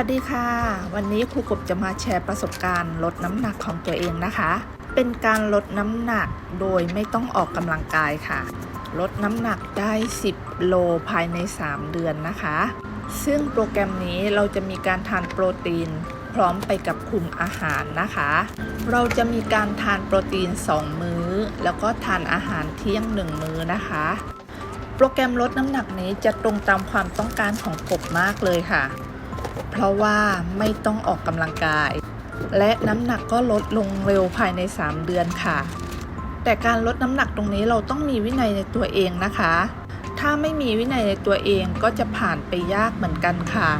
วัสดีค่ะ วันนี้ครูกบจะมาแชร์ประสบการณ์ลดน้ำหนักของตัวเองนะคะ เป็นการลดน้ำหนักโดยไม่ต้องออกกำลังกายค่ะ ลดน้ำหนักได้ 10 โลภายใน 3 เดือนนะคะ ซึ่งโปรแกรมนี้เราจะมีการทานโปรตีนพร้อมไปกับคุมอาหารนะคะ เราจะมีการทานโปรตีน 2 มื้อ แล้วก็ทานอาหารเที่ยง 1 มื้อนะคะ โปรแกรมลดน้ำหนักนี้จะตรงตามความต้องการของกบมากเลยค่ะ เพราะว่าไม่ต้องออกกำลังกาย และน้ำหนักก็ลดลงเร็วภายใน 3 เดือนค่ะ แต่การลดน้ำหนักตรงนี้เราต้องมีวินัยในตัวเองนะคะ ถ้าไม่มีวินัยในตัวเองก็จะผ่านไปยากเหมือนกันค่ะ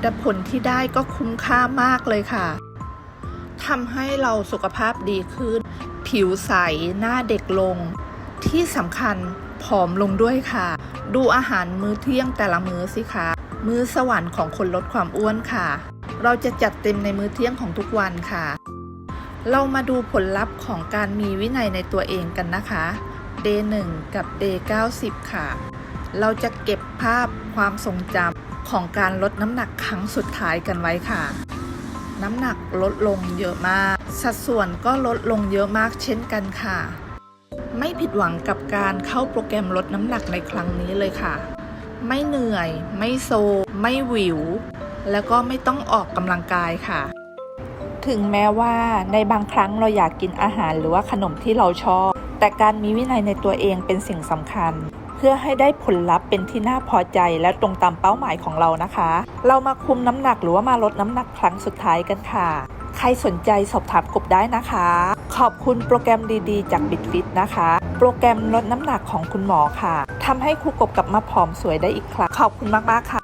แต่ผลที่ได้ก็คุ้มค่ามากเลยค่ะทำให้เราสุขภาพดีขึ้น ผิวใสหน้าเด็กลง ที่สำคัญผอมลงด้วยค่ะ ดูอาหารมื้อเที่ยงแต่ละมื้อสิคะ มื้อสวรรค์ของคนลดความอ้วนค่ะ เราจะจัดเต็มในมื้อเที่ยงของทุกวันค่ะ เรามาดูผลลัพธ์ของการมีวินัยในตัวเองกันนะคะ Day 1 กับ Day 90 ค่ะ เราจะเก็บภาพความทรงจำของการลดน้ำหนักครั้งสุดท้ายกันไว้ค่ะ น้ำหนักลดลงเยอะมาก สัดส่วนก็ลดลงเยอะมากเช่นกันค่ะ ไม่ผิดหวังกับการเข้าโปรแกรมลดน้ำหนักในครั้งนี้เลยค่ะ ไม่เหนื่อย ไม่โซ ไม่หวิว แล้วก็ไม่ต้องออกกำลังกายค่ะ ถึงแม้ว่าในบางครั้งเราอยากกินอาหารหรือว่าขนมที่เราชอบ แต่การมีวินัยในตัวเองเป็นสิ่งสำคัญ เพื่อให้ได้ผลลัพธ์เป็นที่น่าพอใจและตรงตามเป้าหมายของเรานะคะ เรามาคุมน้ำหนักหรือว่ามาลดน้ำหนักครั้งสุดท้ายกันค่ะ ใครสนใจสอบถามกบได้นะคะ ขอบคุณโปรแกรมดีๆ จากบิ t ฟิตนะคะ โปรแกรมลดน้ำหนักของคุณหมอค่ะ ทำให้ครูกบกลับมาผอมสวยได้อีกครั้ง ขอบคุณมาก ๆ ค่ะ